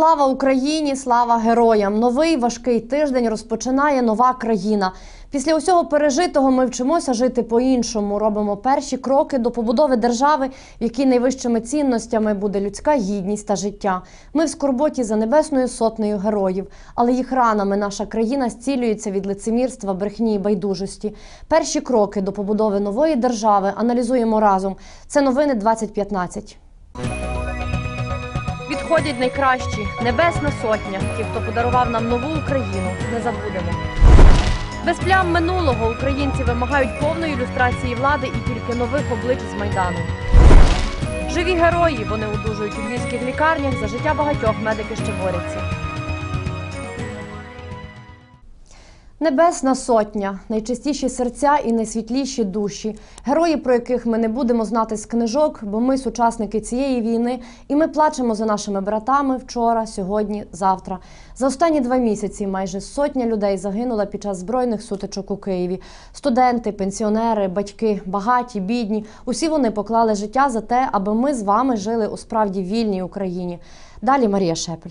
Слава Україні! Слава героям! Новий важкий тиждень розпочинає нова країна. Після усього пережитого ми вчимося жити по-іншому. Робимо перші кроки до побудови держави, в якій найвищими цінностями буде людська гідність та життя. Ми в скорботі за небесною сотнею героїв, але їх ранами наша країна зцілюється від лицемірства, брехні і байдужості. Перші кроки до побудови нової держави аналізуємо разом. Це новини 2015. Відходять найкращі небесна сотня, ті, хто подарував нам нову Україну. Не забудемо. Без плям минулого українці вимагають повної ілюстрації влади і тільки нових облич з майдану. Живі герої вони одужують у львівських лікарнях. За життя багатьох медики ще борються. Небесна сотня, найчистіші серця і найсвітліші душі, герої, про яких ми не будемо знати з книжок, бо ми сучасники цієї війни, і ми плачемо за нашими братами вчора, сьогодні, завтра. За останні два місяці майже сотня людей загинула під час збройних сутичок у Києві. Студенти, пенсіонери, батьки, багаті, бідні. Усі вони поклали життя за те, аби ми з вами жили у справді вільній Україні. Далі Марія Шепель.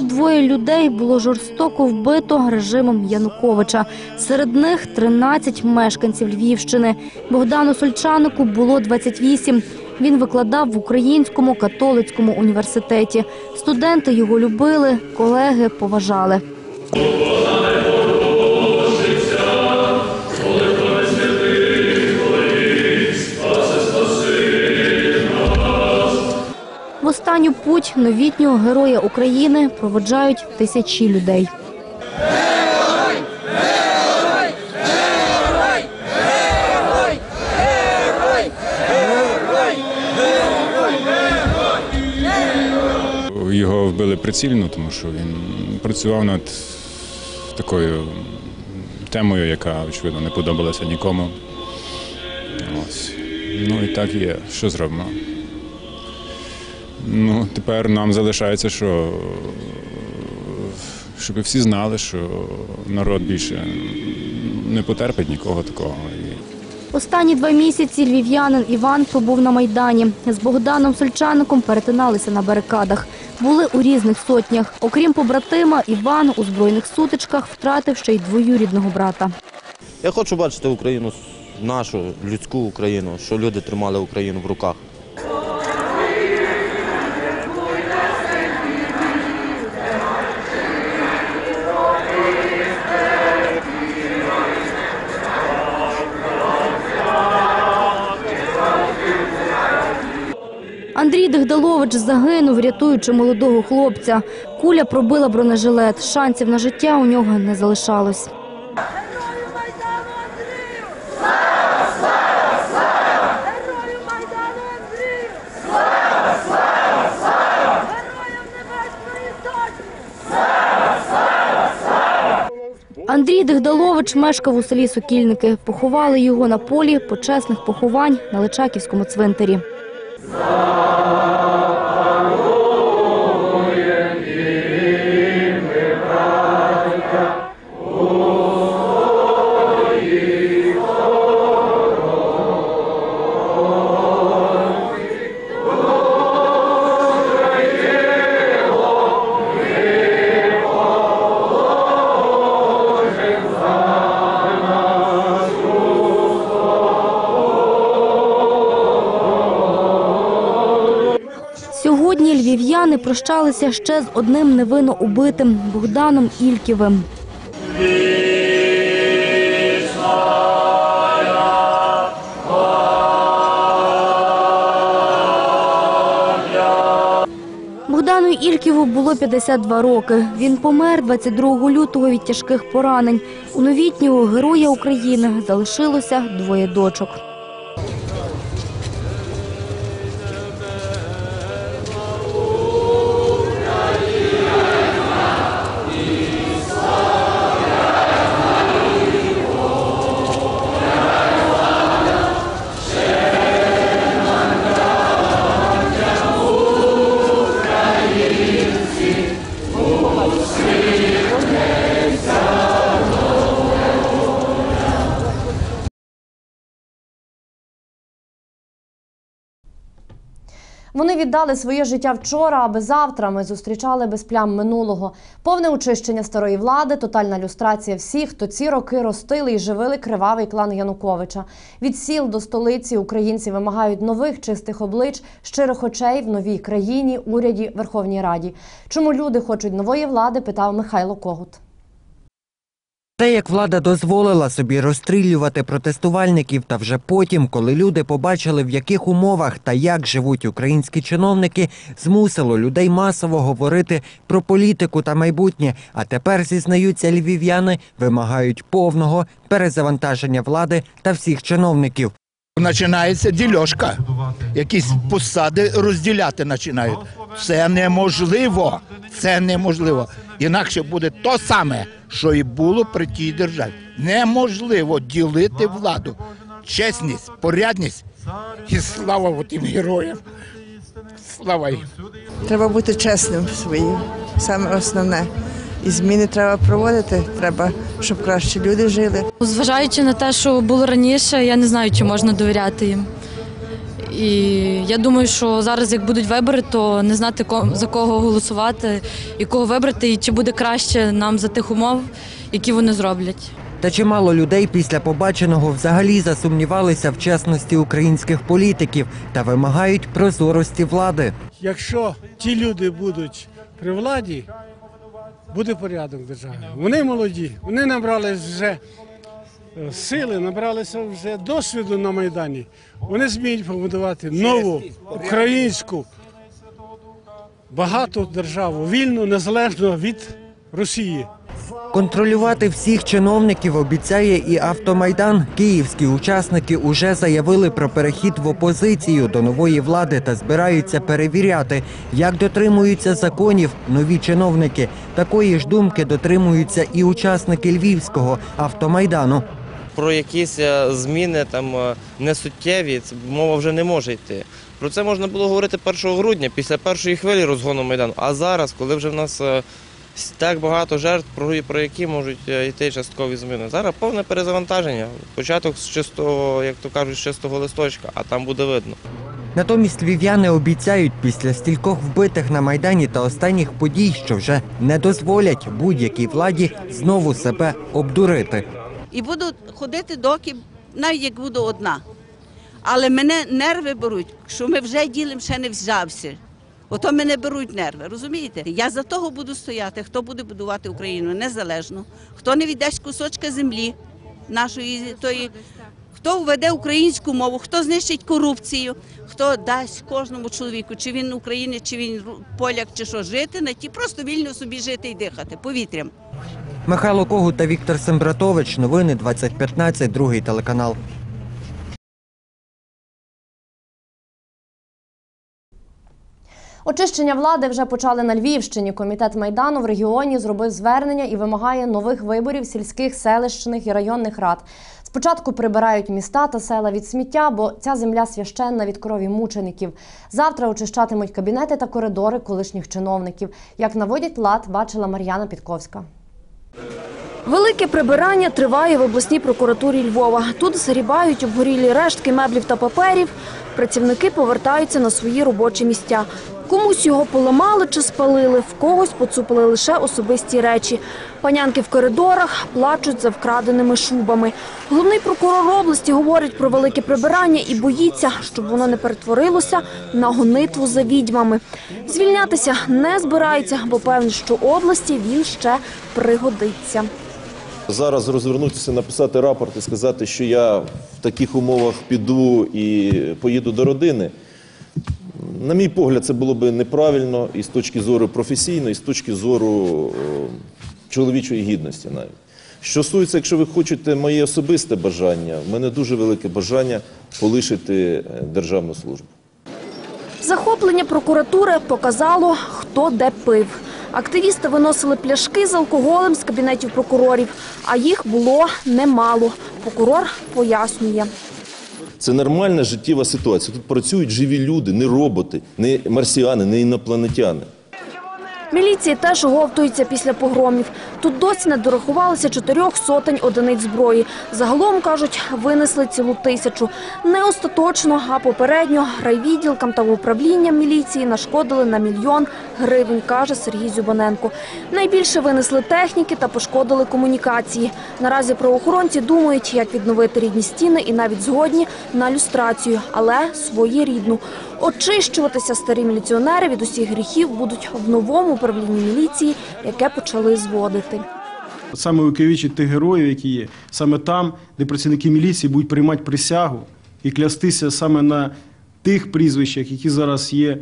82 людей було жорстоко вбито режимом Януковича. Серед них 13 мешканців Львівщини. Богдану Сольчанику було 28. Він викладав в Українському католицькому університеті. Студенти його любили, колеги поважали. Останню путь новітнього героя України проводжають тисячі людей. Його вбили прицільно, тому що він працював над такою темою, яка, очевидно, не подобалася нікому. Ось. Ну і так є. Що зробимо? Ну, тепер нам залишається, що щоб всі знали, що народ більше не потерпить нікого такого. Останні два місяці львів'янин Іван пробув на Майдані. З Богданом Сольчаником перетиналися на барикадах. Були у різних сотнях. Окрім побратима, Іван у збройних сутичках втратив ще й двоюрідного брата. Я хочу бачити Україну, нашу людську Україну, що люди тримали Україну в руках. Дегдалович загинув, рятуючи молодого хлопця. Куля пробила бронежилет. Шансів на життя у нього не залишалось. Андрій Дегдалович мешкав у селі Сокільники. Поховали його на полі почесних поховань на Личаківському цвинтарі. Прощалися ще з одним невинно убитим Богданом Ільківим. Богдану Ільківу було 52 роки. Він помер 22 лютого від тяжких поранень. У новітнього героя України залишилося двоє дочок. Вони віддали своє життя вчора, аби завтра ми зустрічали без плям минулого. Повне очищення старої влади, тотальна люстрація всіх, хто ці роки ростили і живили кривавий клан Януковича. Від сіл до столиці українці вимагають нових чистих облич, щирих очей в новій країні, уряді, Верховній Раді. Чому люди хочуть нової влади? питав Михайло Когут. Те, як влада дозволила собі розстрілювати протестувальників, та вже потім, коли люди побачили, в яких умовах та як живуть українські чиновники, змусило людей масово говорити про політику та майбутнє. А тепер зізнаються львів'яни, вимагають повного перезавантаження влади та всіх чиновників. Починається дільошка. Якісь посади розділяти починають. Це неможливо. Це неможливо. Інакше буде то саме, що і було при тій державі. Неможливо ділити владу. Чесність, порядність і слава тим героям. Слава їм. Треба бути чесним своїм, саме основне. І зміни треба проводити. Треба, щоб краще люди жили. Зважаючи на те, що було раніше, я не знаю, чи можна довіряти їм. І я думаю, що зараз, як будуть вибори, то не знати ко- за кого голосувати і кого вибрати, і чи буде краще нам за тих умов, які вони зроблять. Та чимало людей після побаченого взагалі засумнівалися в чесності українських політиків та вимагають прозорості влади. Якщо ті люди будуть при владі, буде порядок в державі. Вони молоді, вони набрали вже сили, набралися вже досвіду на Майдані. Вони зміють побудувати нову українську багату державу, вільну, незалежну від Росії. Контролювати всіх чиновників обіцяє і автомайдан. Київські учасники уже заявили про перехід в опозицію до нової влади та збираються перевіряти, як дотримуються законів нові чиновники. Такої ж думки дотримуються і учасники львівського автомайдану. Про якісь е, зміни там е, несуттєві мова вже не може йти. Про це можна було говорити 1 грудня, після першої хвилі розгону Майдану. А зараз, коли вже в нас е, так багато жертв, про, які можуть йти часткові зміни. Зараз повне перезавантаження. Початок з чистого, як то кажуть, з чистого листочка, а там буде видно. Натомість львів'яни обіцяють після стількох вбитих на майдані та останніх подій, що вже не дозволять будь-якій владі знову себе обдурити. І буду ходити доки, навіть як буду одна. Але мене нерви беруть, що ми вже ділим ще не взявся. Ото мене беруть нерви, розумієте? Я за того буду стояти, хто буде будувати Україну незалежно, хто не віддасть кусочка землі нашої тої, хто введе українську мову, хто знищить корупцію, хто дасть кожному чоловіку, чи він українець, чи він поляк, чи що жити на ті, просто вільно собі жити і дихати повітрям. Михайло Когут та Віктор Сембратович. Новини 2015, другий телеканал. Очищення влади вже почали на Львівщині. Комітет майдану в регіоні зробив звернення і вимагає нових виборів сільських, селищних і районних рад. Спочатку прибирають міста та села від сміття, бо ця земля священна від крові мучеників. Завтра очищатимуть кабінети та коридори колишніх чиновників. Як наводять лад, бачила Мар'яна Підковська. Велике прибирання триває в обласній прокуратурі Львова. Тут згрібають обгорілі рештки меблів та паперів. Працівники повертаються на свої робочі місця. Комусь його поламали чи спалили, в когось поцупили лише особисті речі. Панянки в коридорах плачуть за вкраденими шубами. Головний прокурор області говорить про велике прибирання і боїться, щоб воно не перетворилося на гонитву за відьмами. Звільнятися не збирається, бо певний, що області він ще пригодиться. Зараз розвернутися, написати рапорт і сказати, що я в таких умовах піду і поїду до родини. На мій погляд, це було би неправильно і з точки зору професійної, і з точки зору чоловічої гідності навіть. Що стосується, якщо ви хочете моє особисте бажання, в мене дуже велике бажання полишити е, державну службу. Захоплення прокуратури показало, хто де пив. Активісти виносили пляшки з алкоголем з кабінетів прокурорів, а їх було немало. Прокурор пояснює. Це нормальна життєва ситуація. Тут працюють живі люди, не роботи, не марсіани, не інопланетяни. Міліції теж оговтуються після погромів. Тут досі не дорахувалося чотирьох сотень одиниць зброї. Загалом, кажуть, винесли цілу тисячу. Не остаточно, а попередньо райвідділкам та управлінням міліції нашкодили на мільйон гривень, каже Сергій Зюбаненко. Найбільше винесли техніки та пошкодили комунікації. Наразі правоохоронці думають, як відновити рідні стіни і навіть згодні на люстрацію, але своєрідну. Очищуватися старі міліціонери від усіх гріхів будуть в новому управлінні міліції, яке почали зводити. Саме увіковічить тих героїв, які є, саме там, де працівники міліції будуть приймати присягу і клястися саме на тих прізвищах, які зараз є.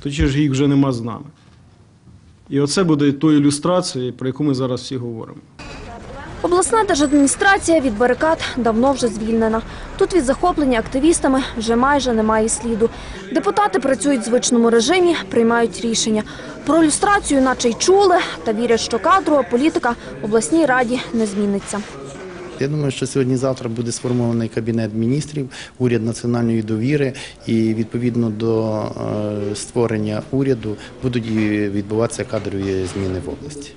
Тоді ж їх вже нема з нами. І оце буде тою ілюстрацією, про яку ми зараз всі говоримо. Обласна держадміністрація від барикад давно вже звільнена. Тут від захоплення активістами вже майже немає сліду. Депутати працюють в звичному режимі, приймають рішення. Про люстрацію наче й чули, та вірять, що кадрова політика в обласній раді не зміниться. Я думаю, що сьогодні-завтра буде сформований кабінет міністрів, уряд національної довіри, і відповідно до е, створення уряду будуть відбуватися кадрові зміни в області.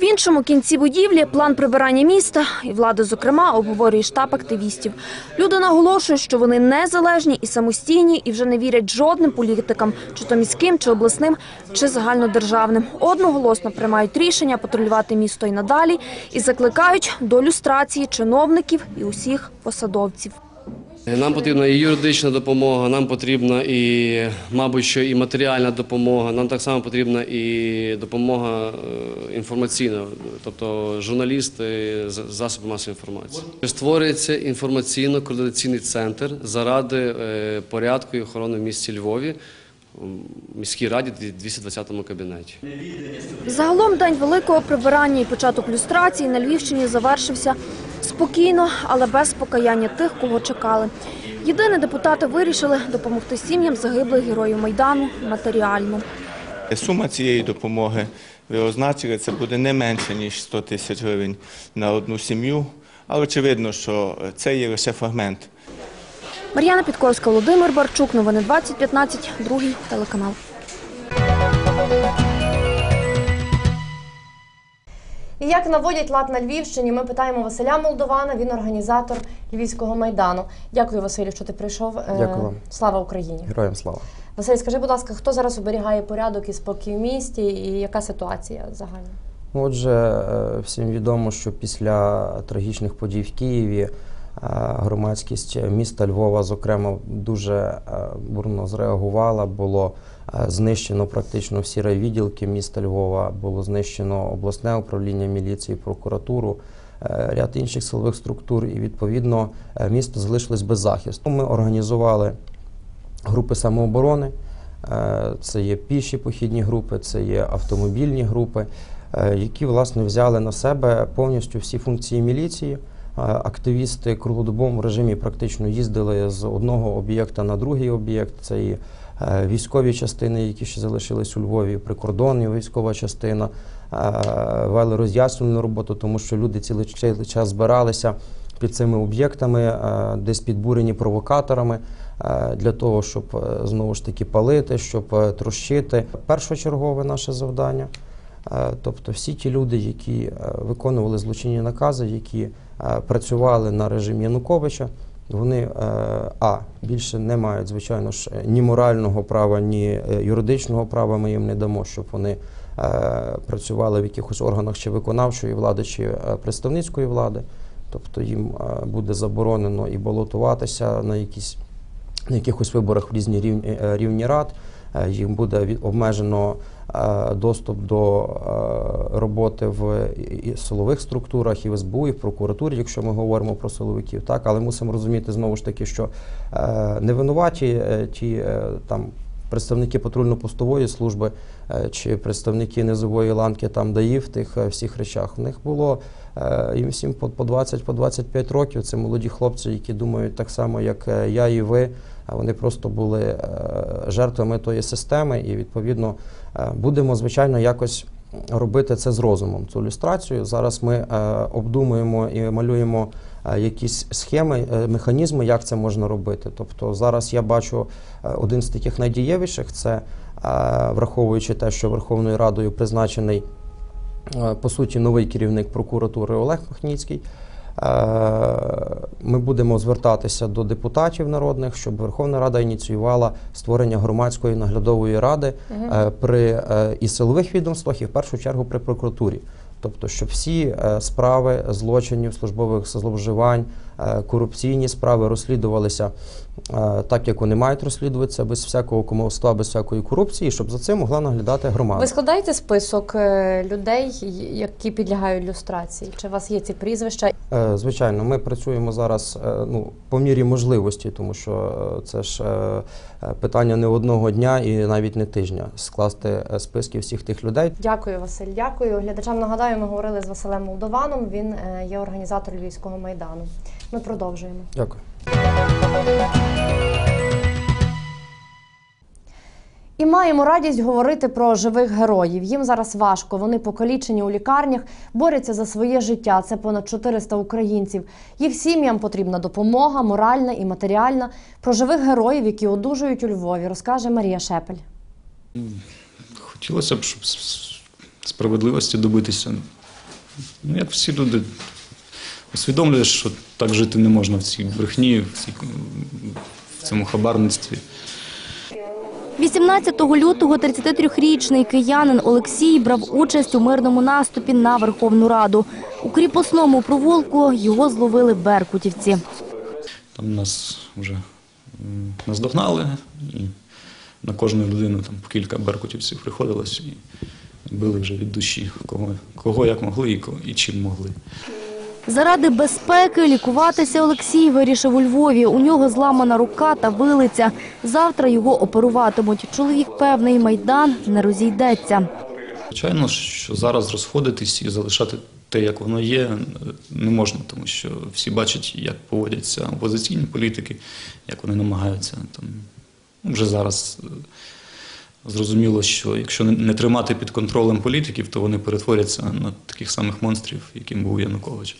В іншому кінці будівлі план прибирання міста і влади, зокрема, обговорює штаб активістів. Люди наголошують, що вони незалежні і самостійні, і вже не вірять жодним політикам, чи то міським, чи обласним, чи загальнодержавним. Одноголосно приймають рішення патрулювати місто і надалі і закликають до люстрації чиновників і усіх посадовців. Нам потрібна і юридична допомога, нам потрібна і, мабуть, що і матеріальна допомога. Нам так само потрібна і допомога е, інформаційна, тобто журналісти, з- засоби масової інформації. Створюється інформаційно-координаційний центр заради е, порядку і охорони в місті Львові, в міській раді 220-му кабінеті. Загалом день великого прибирання і початок люстрації на Львівщині завершився спокійно, але без покаяння тих, кого чекали. Єдине, депутати вирішили допомогти сім'ям загиблих героїв Майдану матеріально. Сума цієї допомоги, ви означили, це буде не менше, ніж 100 тисяч гривень на одну сім'ю. Але очевидно, що це є лише фрагмент Мар'яна Підковська, Володимир Барчук. Новини 2015. Другий телеканал. І як наводять лад на Львівщині, ми питаємо Василя Молдована, він організатор Львівського майдану. Дякую, Василю, що ти прийшов. Е, Дякую вам. Слава Україні! Героям слава. Василь, скажи, будь ласка, хто зараз оберігає порядок і спокій в місті, і яка ситуація загальна? Отже, е, всім відомо, що після трагічних подій в Києві е, громадськість міста Львова, зокрема, дуже бурно зреагувала. Було знищено практично всі райвідділки міста Львова, було знищено обласне управління міліції, прокуратуру. е, Ряд інших силових структур, і відповідно е, місто залишилось без захисту. Ми організували групи самооборони. Е, Це є піші похідні групи, це є автомобільні групи, е, які власне взяли на себе повністю всі функції міліції. Е, Активісти круглодобовому в режимі практично їздили з одного об'єкта на другий об'єкт. Це і е, військові частини, які ще залишились у Львові, прикордонна військова частина, е, вели роз'яснювальну роботу, тому що люди цілий час збиралися під цими об'єктами, е, десь підбурені провокаторами е, для того, щоб е, знову ж таки палити, щоб е, трощити. Першочергове наше завдання. Е, Тобто всі ті люди, які е, виконували злочинні накази, які е, працювали на режим Януковича, вони е, а більше не мають, звичайно ж, ні морального права, ні е, юридичного права. Ми їм не дамо, щоб вони е, працювали в якихось органах чи виконавчої влади, чи представницької влади. Тобто їм буде заборонено і балотуватися на якісь на якихось виборах в різні рівні, рівні рад. Е, Їм буде обмежено е, доступ до е, роботи в силових структурах, і в СБУ, і в прокуратурі, якщо ми говоримо про силовиків. Так, але мусимо розуміти знову ж таки, що не винуваті ті там. Представники патрульно-постової служби е, чи представники низової ланки там ДАІ в тих е, всіх речах. В них було е, їм всім по по 20 по 25 років. Це молоді хлопці, які думають так само, як я і ви. Вони просто були жертвами тої системи, і відповідно будемо звичайно якось робити це з розумом. Цю ілюстрацію зараз ми обдумуємо і малюємо якісь схеми, е, механізми, як це можна робити. Тобто зараз я бачу е, один з таких найдієвіших це е, враховуючи те, що Верховною Радою призначений е, по суті новий керівник прокуратури Олег Махніцький. Е, Ми будемо звертатися до депутатів народних, щоб Верховна Рада ініціювала створення громадської наглядової ради е, при е, і силових відомствах, і в першу чергу при прокуратурі. Тобто, щоб всі е, справи злочинів, службових зловживань, корупційні справи розслідувалися е, так, як вони мають розслідуватися, без всякого кумовства, без всякої корупції, щоб за цим могла наглядати громада. Ви складаєте список е, людей, які підлягають люстрації? Чи у вас є ці прізвища? Е, Звичайно, ми працюємо зараз е, ну, по мірі можливості, тому що е, це ж е, е, питання не одного дня і навіть не тижня скласти е, списки всіх тих людей. Дякую, Василь. Дякую. Глядачам нагадаю, ми говорили з Василем Молдованом. Він е, є організатор Львівського майдану. Ми продовжуємо. Дякую. І маємо радість говорити про живих героїв. Їм зараз важко. Вони покалічені у лікарнях, борються за своє життя. Це понад 400 українців. Їх сім'ям потрібна допомога, моральна і матеріальна. Про живих героїв, які одужують у Львові, розкаже Марія Шепель. Хотілося б, щоб справедливості добитися. Ну, як всі люди усвідомлюєш, що так жити не можна в цій брехні, в, цій, в цьому хабарництві. 18 лютого 33-річний киянин Олексій брав участь у мирному наступі на Верховну Раду. У кріпосному провулку його зловили беркутівці. Там нас вже наздогнали, і на кожну людину там по кілька беркутівців приходилось і били вже від душі, кого, кого як могли і, і чим могли. Заради безпеки лікуватися Олексій вирішив у Львові. У нього зламана рука та вилиця. Завтра його оперуватимуть. Чоловік певний майдан не розійдеться. Звичайно, що зараз розходитись і залишати те, як воно є, не можна, тому що всі бачать, як поводяться опозиційні політики, як вони намагаються там ну, вже зараз. Зрозуміло, що якщо не- тримати під контролем політиків, то вони перетворяться на таких самих монстрів, яким був Янукович.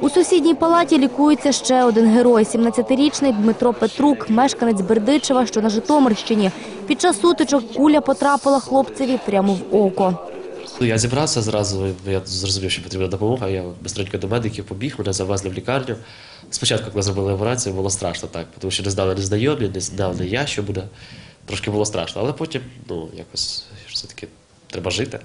У сусідній палаті лікується ще один герой – 17-річний Дмитро Петрук, мешканець Бердичева, що на Житомирщині. Під час сутичок куля потрапила хлопцеві прямо в око. Я зібрався зразу, я зрозумів, що потрібна допомога. Я быстренько до медиків побіг, мене завезли в лікарню. Спочатку, коли зробили операцію, було страшно так, тому що не знали не знайомі, не знав не я, що буде. Трошки було страшно, але потім, ну, якось все-таки треба жити.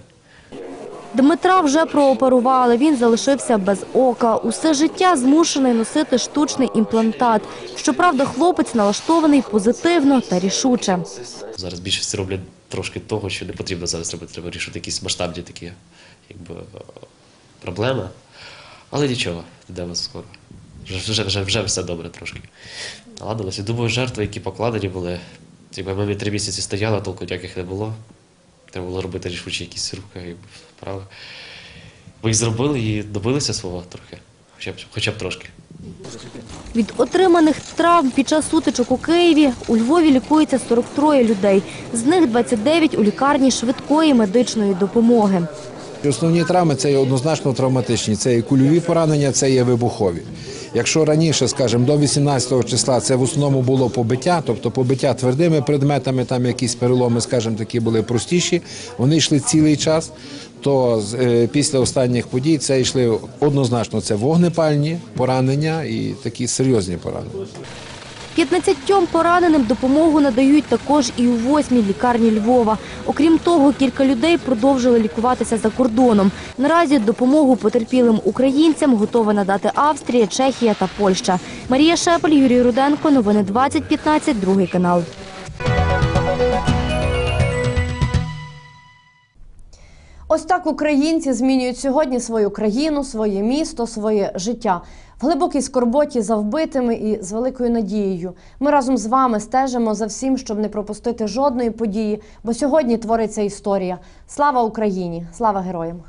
Дмитра вже прооперували, він залишився без ока. Усе життя змушений носити штучний імплантат. Щоправда, хлопець налаштований позитивно та рішуче. Зараз більшість роблять трошки того, що не потрібно зараз робити. Треба вирішити якісь масштабні такі якби, проблеми. Але нічого, йдемо скоро. Вже, вже, вже, вже все добре трошки. Наладилося. Думаю, жертви, які покладені були, якби мамі три місяці стояла, толку ніяких не було. Треба було робити рішучі якісь рухи і вправи. Ми їх зробили і добилися свого трохи, хоча б, хоча б трошки. Від отриманих травм під час сутичок у Києві у Львові лікується 43 людей. З них 29 у лікарні швидкої медичної допомоги. Основні травми це є однозначно травматичні. Це є кульові поранення, це є вибухові. Якщо раніше, скажімо, до 18 числа це в основному було побиття, тобто побиття твердими предметами, там якісь переломи, скажімо, такі були простіші, вони йшли цілий час. То е, після останніх подій це йшли однозначно це вогнепальні поранення і такі серйозні поранення. 15 пораненим допомогу надають також і у восьмій лікарні Львова. Окрім того, кілька людей продовжили лікуватися за кордоном. Наразі допомогу потерпілим українцям готова надати Австрія, Чехія та Польща. Марія Шепель, Юрій Руденко. Новини 2015, другий канал. Ось так українці змінюють сьогодні свою країну, своє місто, своє життя. В глибокій скорботі за вбитими і з великою надією. Ми разом з вами стежимо за всім, щоб не пропустити жодної події, бо сьогодні твориться історія. Слава Україні! Слава героям!